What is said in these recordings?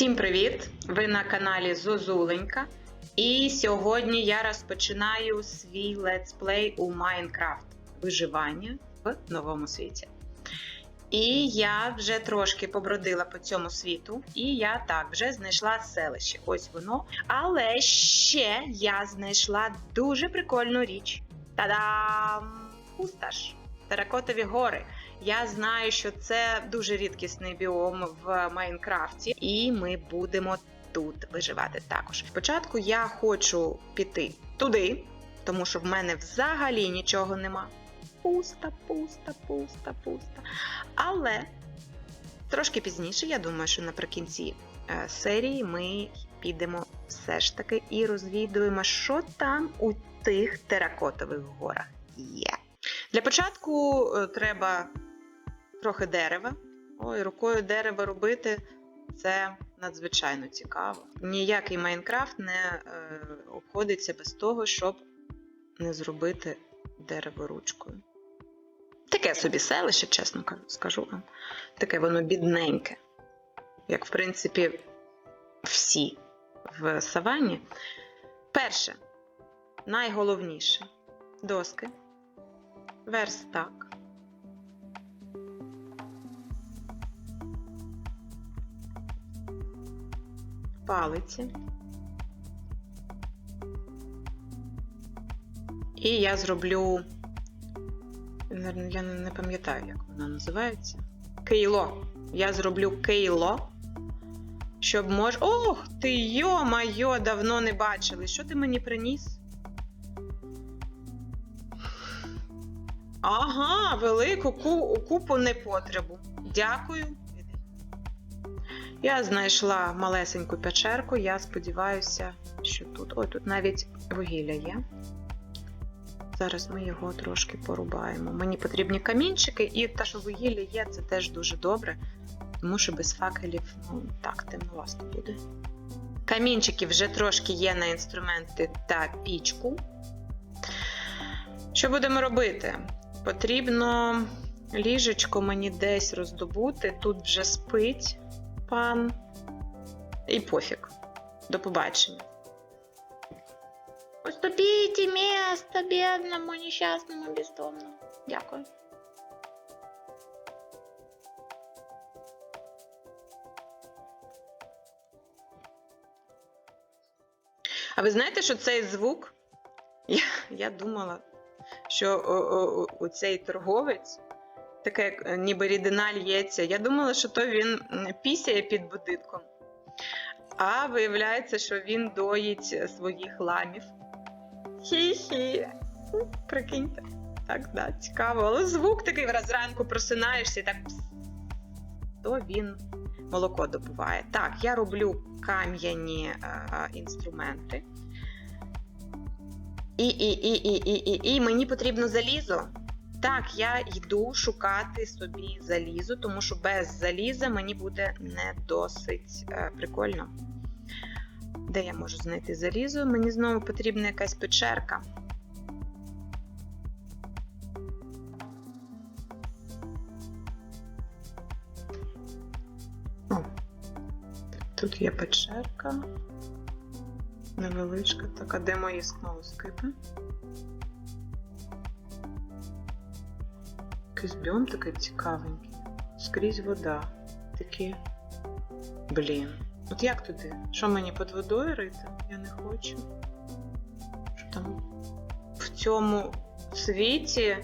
Всім привіт! Ви на каналі Зозуленька. І сьогодні я розпочинаю свій летсплей у Майнкрафт виживання в новому світі. І я вже трошки побродила по цьому світу, і я так вже знайшла селище. Ось воно. Але ще я знайшла дуже прикольну річ. Та-дам! Пусташ! Теракотові гори. Я знаю, що це дуже рідкісний біом в Майнкрафті, і ми будемо тут виживати також. Спочатку я хочу піти туди, тому що в мене взагалі нічого нема. Пуста, пуста, пуста, пуста. Але трошки пізніше, я думаю, що наприкінці е, серії ми підемо все ж таки і розвідуємо, що там у тих теракотових горах є. Для початку е, треба трохи дерева. Ой, рукою дерево робити це надзвичайно цікаво. Ніякий Майнкрафт не е, обходиться без того, щоб не зробити дерево ручкою. Таке собі селище, чесно скажу вам. Таке воно бідненьке. Як, в принципі, всі в саванні. Перше, найголовніше доски, верстак. Палиці. І я зроблю. Я не пам'ятаю, як вона називається. Кейло. Я зроблю кейло. Щоб мож. Ох, ти йо-майо, давно не бачили. Що ти мені приніс? Ага, велику ку- купу непотребу. Дякую. Я знайшла малесеньку печерку, я сподіваюся, що тут. Ой, тут навіть вугілля є. Зараз ми його трошки порубаємо. Мені потрібні камінчики, і те, що вугілля є, це теж дуже добре, тому що без факелів, ну так, темновасто буде. Камінчики вже трошки є на інструменти та пічку. Що будемо робити? Потрібно ліжечко мені десь роздобути. Тут вже спить пан. І пофіг. До побачення. Уступіть місто бідному, нещасному, бездомному. Дякую. А ви знаєте, що цей звук? Я, я думала, що о, о, о, цей торговець таке е, ніби рідина лється. Я думала, що то він пісяє під будинком. А виявляється, що він доїть е, своїх ламів. Хі-хі. Прикиньте. Так, да, цікаво. Але звук такий раз зранку просинаєшся і так. пс. То він молоко добуває. Так, я роблю кам'яні е, інструменти. І, і, і, і, і, і, і мені потрібно залізо. Так, я йду шукати собі залізо, тому що без заліза мені буде не досить е, прикольно. Де я можу знайти залізо? Мені знову потрібна якась печерка. О, тут є печерка. Невеличка така, де мої смолоскипи? Якийсь біом такий цікавенький. Скрізь вода. Такі. Блін. От як туди? Що мені під водою рити? Я не хочу. Що там в цьому світі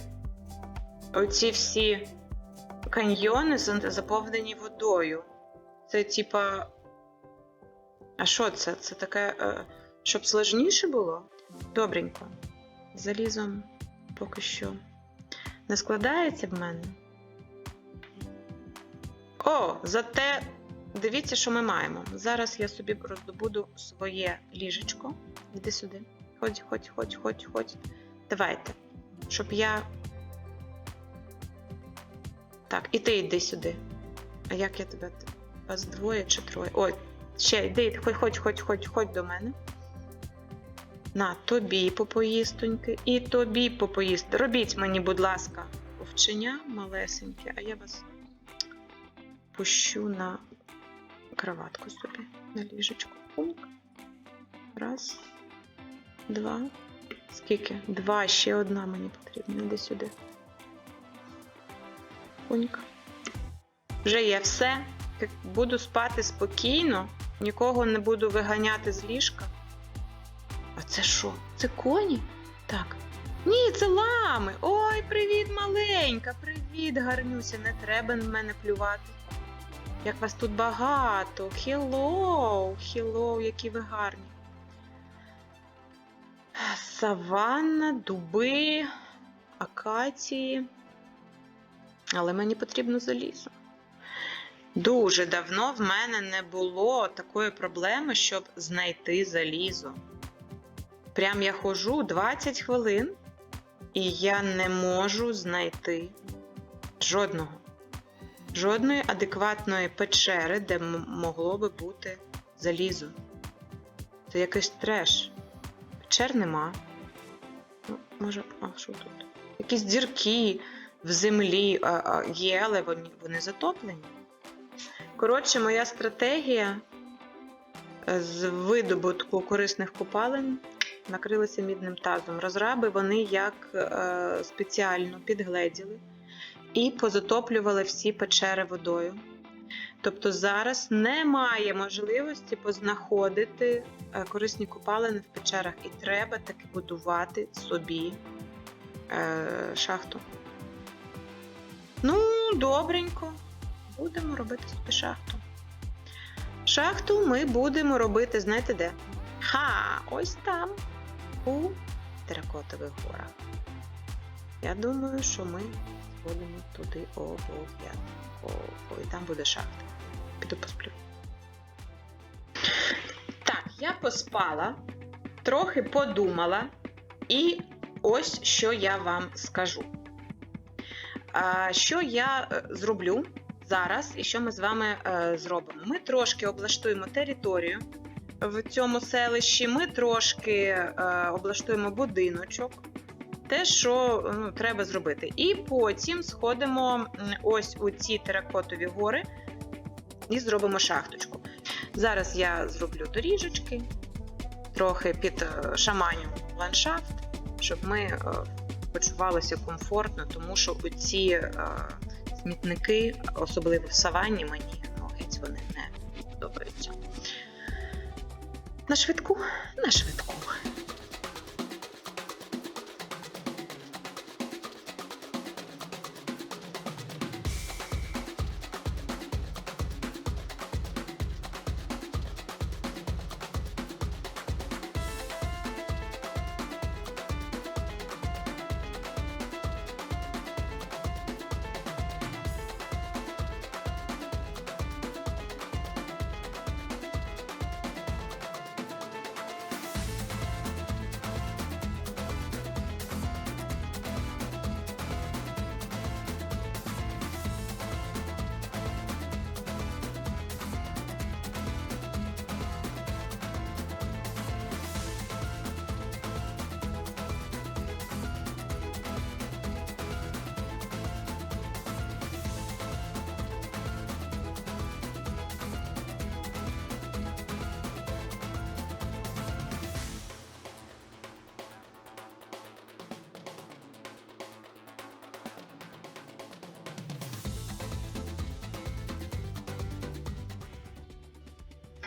оці всі каньйони заповнені водою. Це типа. А що це? Це таке, е, щоб сложніше було? Добренько. Залізом поки що не складається в мене. О, зате дивіться, що ми маємо. Зараз я собі роздобуду своє ліжечко. Іди сюди. Ходь, ходь, ходь, ходь, ходь. Давайте. Щоб я. Так, і ти йди сюди. А як я тебе? Вас двоє чи троє? Ой, ще йди, ходь, ходь, ходь, ходь, ходь до мене. На, тобі попоїстоньки і тобі попоїсти. Робіть мені, будь ласка, овченя малесеньке, а я вас пущу на кроватку собі на ліжечку. Раз, два. Скільки? Два, ще одна мені потрібна. Іди сюди. Пунька. Вже є все. Буду спати спокійно, нікого не буду виганяти з ліжка. Це що? Це коні? Так. Ні, це лами. Ой, привіт, маленька, привіт, гарнюся. Не треба на мене плювати. Як вас тут багато. Хеллоу, хеллоу, які ви гарні. Саванна, дуби, акації. Але мені потрібно залізо. Дуже давно в мене не було такої проблеми, щоб знайти залізо. Прям я ходжу 20 хвилин, і я не можу знайти жодного. Жодної адекватної печери, де могло би бути залізо. Це якийсь треш. Печер нема. Ну, може, а що тут? Якісь дірки в землі є, але вони, вони затоплені. Коротше, моя стратегія з видобутку корисних копалин накрилася мідним тазом. Розраби вони як е, спеціально підгледіли і позатоплювали всі печери водою. Тобто зараз немає можливості познаходити е, корисні копалини в печерах, і треба таки будувати собі е, шахту. Ну, добренько. Будемо робити собі шахту. Шахту ми будемо робити, знаєте де? Ха! Ось там, у теракотових горах. Я думаю, що ми сходимо туди обов'язково. І там буде шахта. Піду посплю. Так, я поспала, трохи подумала, і ось що я вам скажу. Що я е, зроблю зараз і що ми з вами е, зробимо? Ми трошки облаштуємо територію в цьому селищі, ми трошки е, облаштуємо будиночок, те, що ну, треба зробити. І потім сходимо ось у ці теракотові гори і зробимо шахточку. Зараз я зроблю доріжечки, трохи під е, шаманю ландшафт, щоб ми е, почувалися комфортно, тому що ці е, смітники, особливо в саванні, мені ну, вони не подобаються. На швидку, на швидку.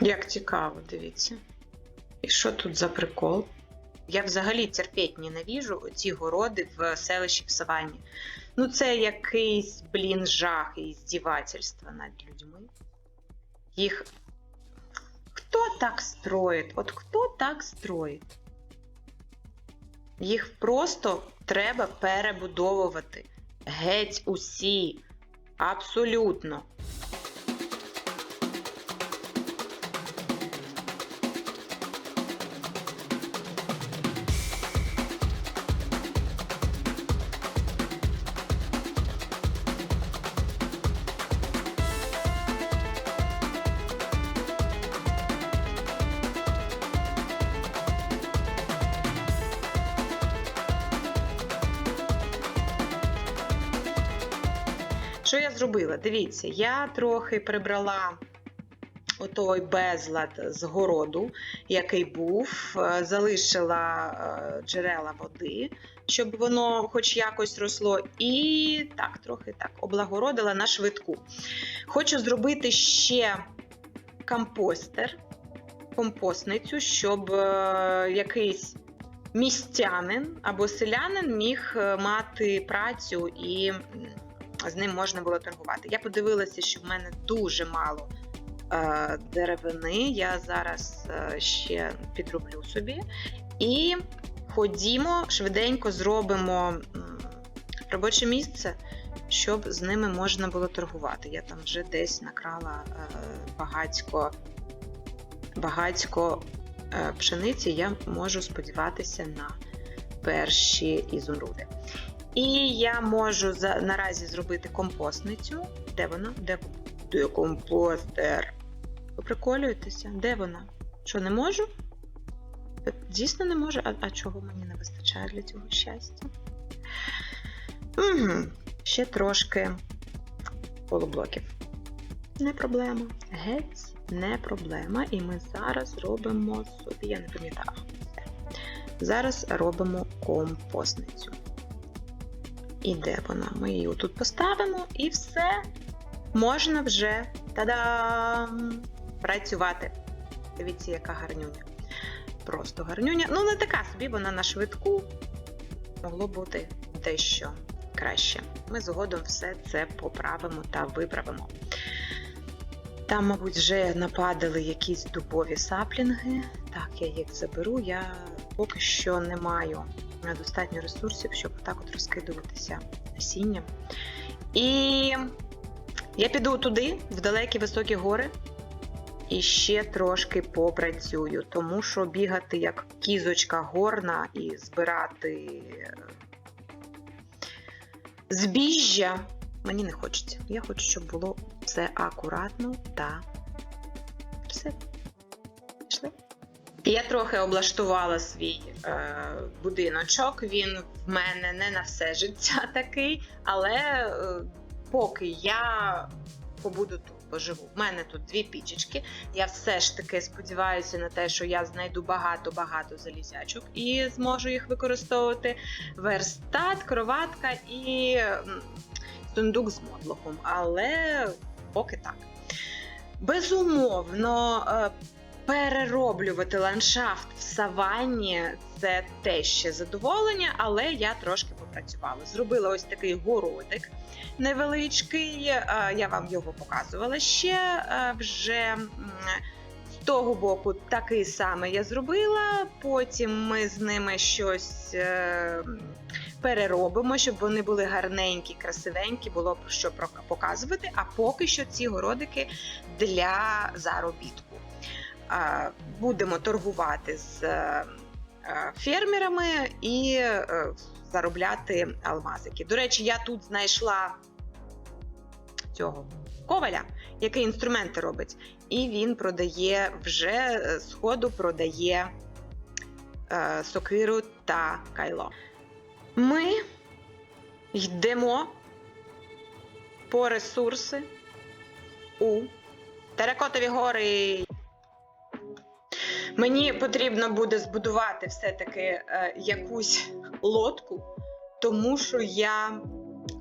Як цікаво, дивіться. І що тут за прикол? Я взагалі терпіть ненавіжу ці городи в селищі в Саванні. Ну, це якийсь, блін, жах і здівательство над людьми. Їх. Хто так строїть? От хто так строїть? Їх просто треба перебудовувати. Геть усі. Абсолютно. Що я зробила? Дивіться, я трохи прибрала отой безлад з городу, який був, е, залишила е, джерела води, щоб воно хоч якось росло, і так, трохи так, облагородила на швидку. Хочу зробити ще компостер, компостницю, щоб е, якийсь містянин або селянин міг мати працю і з ним можна було торгувати. Я подивилася, що в мене дуже мало е, деревини. Я зараз е, ще підроблю собі. І ходімо, швиденько зробимо робоче місце, щоб з ними можна було торгувати. Я там вже десь накрала е, багатько, багатько е, пшениці, я можу сподіватися на перші ізумруди. І я можу за, наразі зробити компостницю. Де вона? Де, де компостер? Ви приколюєтеся? Де вона? Що, не можу? Е, Дійсно не можу? А, а чого мені не вистачає для цього щастя? Угу. Ще трошки полублоків. Не проблема. Геть не проблема. І ми зараз робимо собі, я не пам'ятаю. Зараз робимо компостницю. І де вона? Ми її тут поставимо і все. Можна вже та-дам! працювати. Дивіться, яка гарнюня. Просто гарнюня. Ну, не така собі, вона на швидку. Могло бути дещо краще. Ми згодом все це поправимо та виправимо. Там, мабуть, вже нападали якісь дубові саплінги. Так, я їх заберу. Я поки що не маю достатньо ресурсів, щоб так от розкидуватися насінням. І я піду туди, в далекі високі гори, і ще трошки попрацюю, тому що бігати як кізочка горна і збирати е, збіжжя мені не хочеться. Я хочу, щоб було все акуратно та Я трохи облаштувала свій е, будиночок. Він в мене не на все життя такий, але е, поки я побуду тут, поживу. В мене тут дві пічечки. Я все ж таки сподіваюся на те, що я знайду багато-багато залізячок і зможу їх використовувати. Верстат, кроватка і сундук з мотлохом. Але поки так. Безумовно, е, перероблювати ландшафт в саванні це те ще задоволення, але я трошки попрацювала. Зробила ось такий городик невеличкий. е, Я вам його показувала ще е, вже. З того боку такий самий я зробила. Потім ми з ними щось е, переробимо, щоб вони були гарненькі, красивенькі, було б що про- показувати. А поки що ці городики для заробітку. Будемо торгувати з е, е, фермерами і е, заробляти алмазики. До речі, я тут знайшла цього коваля, який інструменти робить, і він продає вже з продає сокиру та кайло. Ми йдемо по ресурси у Теракотові гори. Мені потрібно буде збудувати все-таки е, якусь лодку, тому що я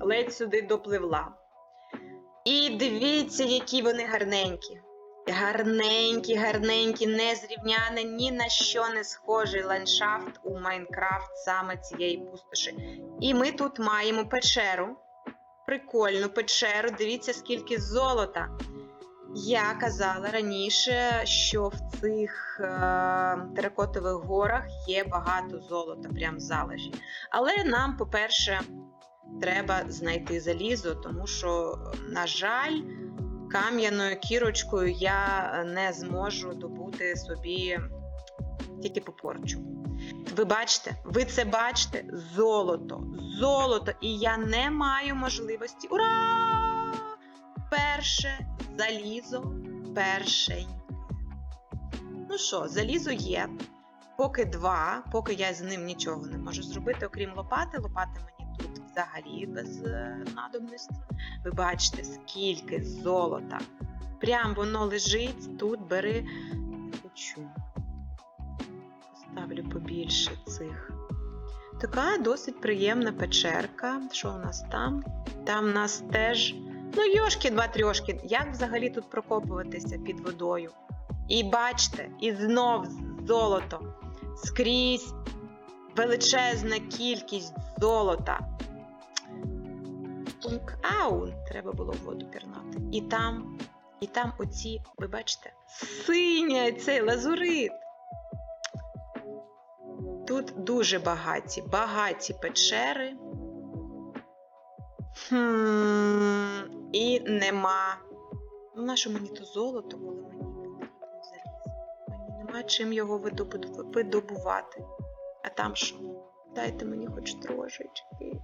ледь сюди допливла. І дивіться, які вони гарненькі. Гарненькі, гарненькі, незрівняне, ні на що не схожий ландшафт у Майнкрафт саме цієї пустоші. І ми тут маємо печеру. Прикольну печеру. Дивіться, скільки золота. Я казала раніше, що в цих е, теракотових горах є багато золота, прям залежі. Але нам, по-перше, треба знайти залізо, тому що, на жаль, кам'яною кірочкою я не зможу добути собі тільки попорчу. Ви бачите, ви це бачите? Золото, золото, і я не маю можливості. Ура! Перше залізо, перший. Ну що, залізо є. Поки два, поки я з ним нічого не можу зробити, окрім лопати. Лопати мені тут взагалі без е, надобності. Ви бачите, скільки золота Прям воно лежить тут, бери. не Хочу. Поставлю побільше цих. Така досить приємна печерка. Що у нас там? Там у нас теж. Ну, йошки два трьошки. Як взагалі тут прокопуватися під водою? І бачите, і знов золото. Скрізь величезна кількість золота. Ау! Треба було в воду пірнати. І там, і там оці, ви бачите, синя цей лазурит. Тут дуже багаті, багаті печери. Хм, і нема. Ну, наше мені то золото, коли мені потрібно залізо. Мені нема чим його видобувати. А там що? Дайте мені хоч трошечки.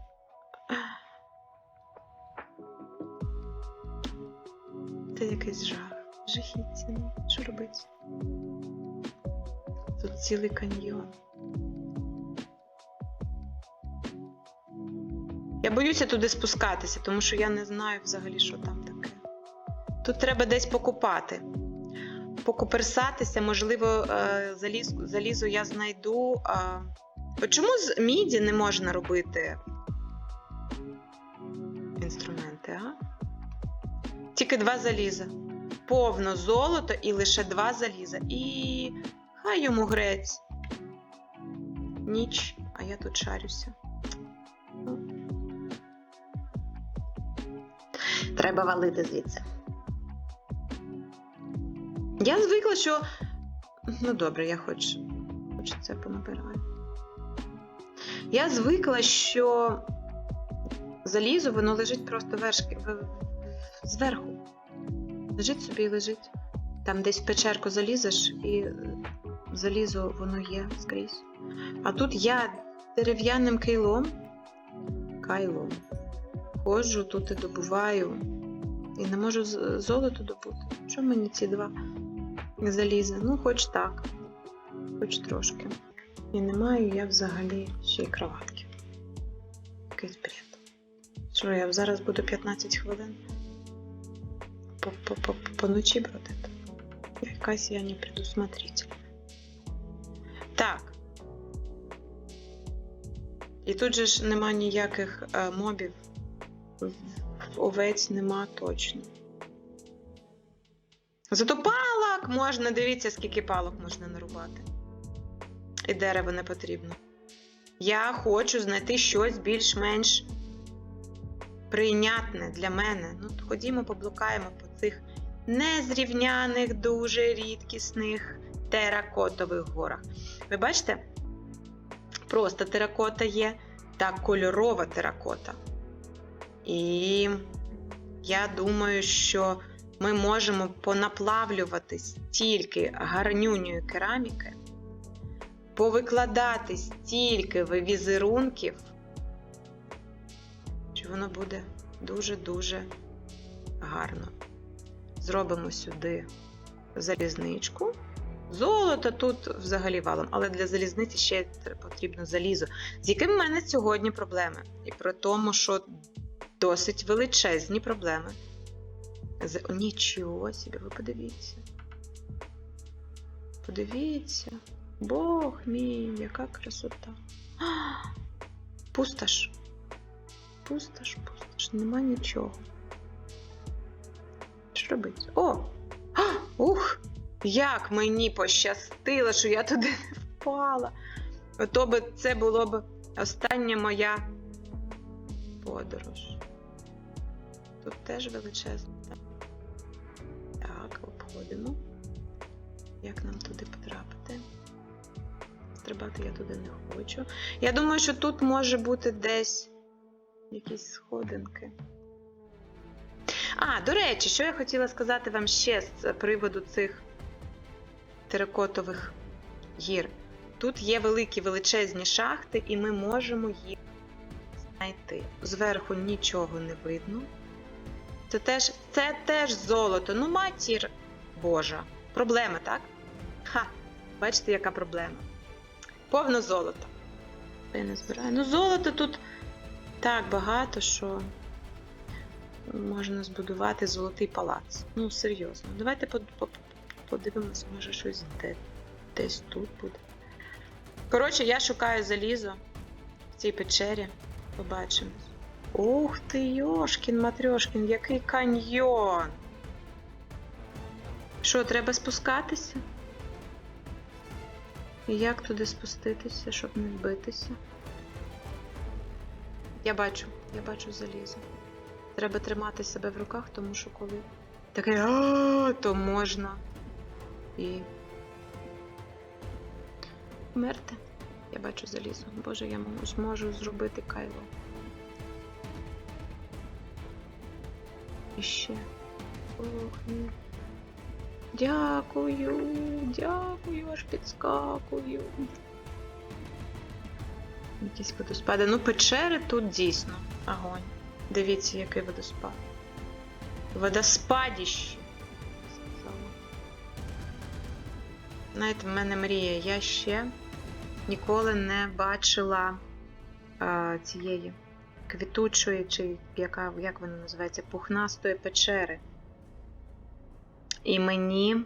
Це якийсь жах. Жахіття. Що робити? Тут цілий каньйон. Я боюся туди спускатися, тому що я не знаю взагалі, що там таке. Тут треба десь покупати. Покуперсатися, можливо, е, заліз, залізо я знайду. Чому з міді не можна робити інструменти, а? Тільки два заліза. Повно золото і лише два заліза. І хай йому грець. Ніч, а я тут шарюся. Треба валити звідси. Я звикла, що. Ну, добре, я хоч, хоч це понабираю. Я звикла, що залізо, воно лежить просто вершки, зверху. Лежить собі і лежить. Там десь в печерку залізеш, і залізо воно є скрізь. А тут я дерев'яним кайлом, кайлом ходжу тут і добуваю. І не можу золото добути. Що мені ці два заліза? Ну, хоч так, хоч трошки. І не маю я взагалі ще й кроватки. Якийсь бред. Що я зараз буду 15 хвилин по, ночі бродити. Якась я не предусмотрительна. Так. І тут же ж нема ніяких е, мобів. Овець нема точно. Зато палок можна, дивіться, скільки палок можна нарубати. І дерево не потрібно. Я хочу знайти щось більш-менш прийнятне для мене. Ну, ходімо, поблукаємо по цих незрівняних, дуже рідкісних теракотових горах. Ви бачите? Просто теракота є та кольорова теракота. І я думаю, що ми можемо понаплавлювати стільки гарнюньої кераміки, повикладати стільки візерунків, що воно буде дуже-дуже гарно. Зробимо сюди залізничку. Золото тут взагалі валом, але для залізниці ще потрібно залізо, з яким в мене сьогодні проблеми. І при тому, що досить величезні проблеми. З... Нічого собі, ви подивіться. Подивіться. Бог мій, яка красота. А, пусташ. Пусташ, пусташ, нема нічого. Що робити? О! А, ух! Як мені пощастило, що я туди не впала. Ото би це було б остання моя подорож. Тут теж величезно. Так, обходимо. Як нам туди потрапити? Стрибати я туди не хочу. Я думаю, що тут може бути десь якісь сходинки. А, до речі, що я хотіла сказати вам ще з приводу цих теракотових гір. Тут є великі величезні шахти, і ми можемо їх знайти. Зверху нічого не видно. Це теж, це теж золото. Ну, матір Божа. Проблема, так? Ха! Бачите, яка проблема? Повно золота. Я не збираю. Ну, золото тут так багато, що. можна збудувати золотий палац. Ну, серйозно. Давайте под- по- подивимося, може щось де, десь тут буде. Коротше, я шукаю залізо в цій печері. Побачимось. Ух ти, Йошкін, Матрьошкін, який каньйон! Що, треба спускатися? І як туди спуститися, щоб не вбитися? Я бачу, я бачу залізо. Треба тримати себе в руках, тому що коли таке «А, то можна і вмерти. Я бачу залізо. Боже, я зможу зробити кайло. І ще. Ох, ні. Дякую, дякую, аж підскакую. Якісь водоспади. Ну, печери тут дійсно огонь. Дивіться, який водоспад. Водоспадіще. Знаєте, в мене мрія. Я ще ніколи не бачила а, цієї квітучої, чи яка, як вона називається, пухнастої печери. І мені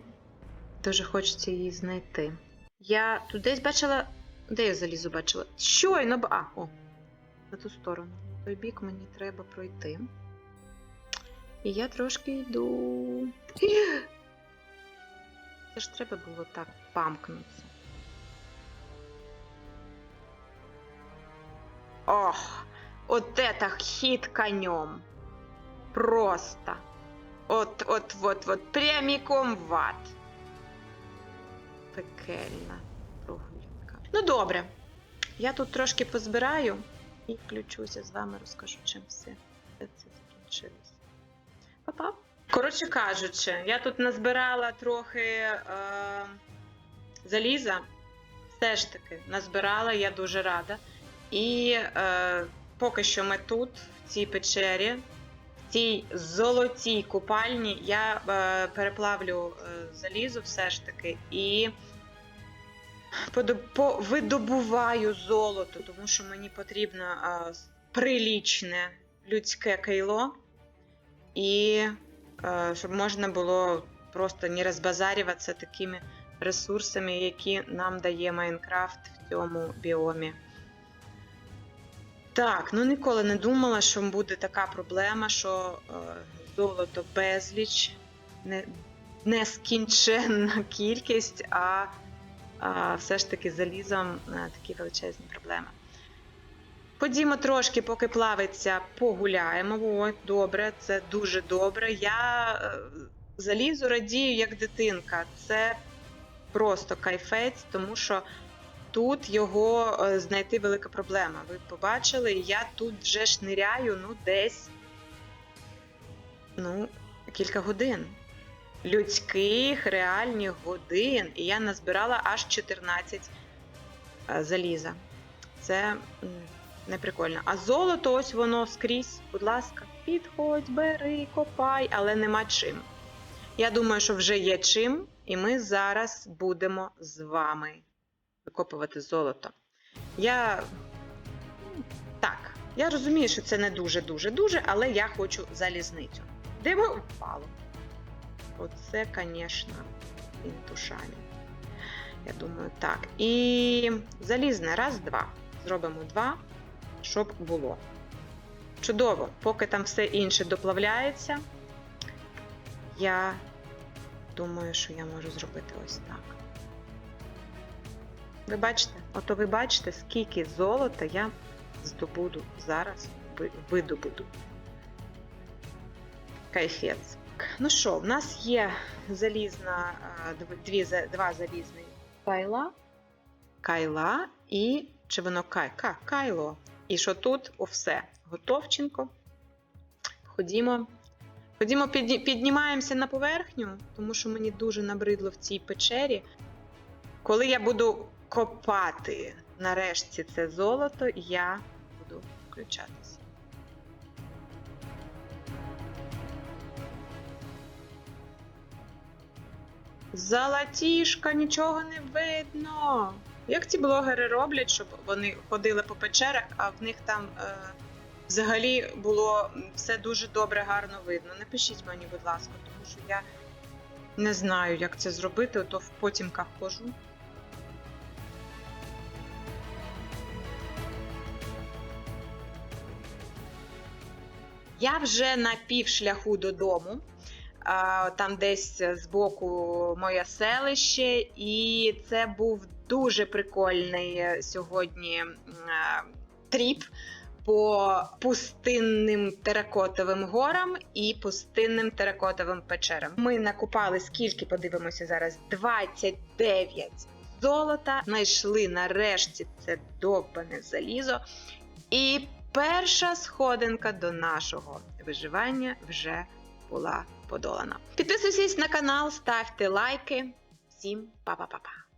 дуже хочеться її знайти. Я тут десь бачила. Де я залізу бачила? Щойно. А, о, на ту сторону. В той бік мені треба пройти. І я трошки йду. Це ж треба було так памкнутися. Ох, от это хит конем. Просто. От, от, от, от, прямиком в ад. Пекельна прогулянка. Ну добре. Я тут трошки позбираю і включуся з вами, розкажу, чим все це закінчилось. Па-па. Коротше кажучи, я тут назбирала трохи е, заліза. Все ж таки назбирала, я дуже рада. І е, поки що ми тут, в цій печері, в цій золотій купальні, я е, переплавлю е, залізо все ж таки і по- видобуваю золото, тому що мені потрібно е, прилічне людське кейло, і е, щоб можна було просто не розбазарюватися такими ресурсами, які нам дає Майнкрафт в цьому біомі. Так, ну ніколи не думала, що буде така проблема, що е, золото безліч, не, нескінченна кількість, а, а все ж таки залізом е, такі величезні проблеми. Ходімо трошки, поки плавиться, погуляємо. О, добре, це дуже добре. Я е, залізу радію як дитинка. Це просто кайфець, тому що тут його е, знайти велика проблема. Ви побачили, я тут вже шниряю ну, десь ну, кілька годин. Людських реальних годин. І я назбирала аж 14 е, заліза. Це м, не прикольно. А золото, ось воно скрізь, будь ласка, підходь, бери, копай, але нема чим. Я думаю, що вже є чим, і ми зараз будемо з вами викопувати золото. Я так, я розумію, що це не дуже-дуже дуже, але я хочу залізницю. Де ми впало? Оце, звісно, інтушані. Я думаю, так. І залізне, раз, два. Зробимо два, щоб було. Чудово, поки там все інше доплавляється, я думаю, що я можу зробити ось так. Ви бачите? Ото ви бачите, скільки золота я здобуду зараз, видобуду. Кайфець. Ну що, в нас є залізна, дві, два залізні кайла. Кайла і. Чи воно кай? Ка, кайло. І що тут? О, все. Готовченко. Ходімо. Ходімо, піднімаємося на поверхню, тому що мені дуже набридло в цій печері. Коли я буду копати нарешті це золото, я буду включатися. Золотішка, нічого не видно. Як ці блогери роблять, щоб вони ходили по печерах, а в них там е, взагалі було все дуже добре, гарно видно. Напишіть мені, будь ласка, тому що я не знаю, як це зробити, то в потімках хожу. Я вже на півшляху додому. Там десь збоку моє селище, і це був дуже прикольний е, сьогодні е, тріп по пустинним теракотовим горам і пустинним теракотовим печерам. Ми накупали скільки, подивимося зараз, 29 золота. Знайшли нарешті це довбане залізо. І перша сходинка до нашого виживання вже була подолана. Підписуйтесь на канал, ставте лайки. Всім па-па-па-па!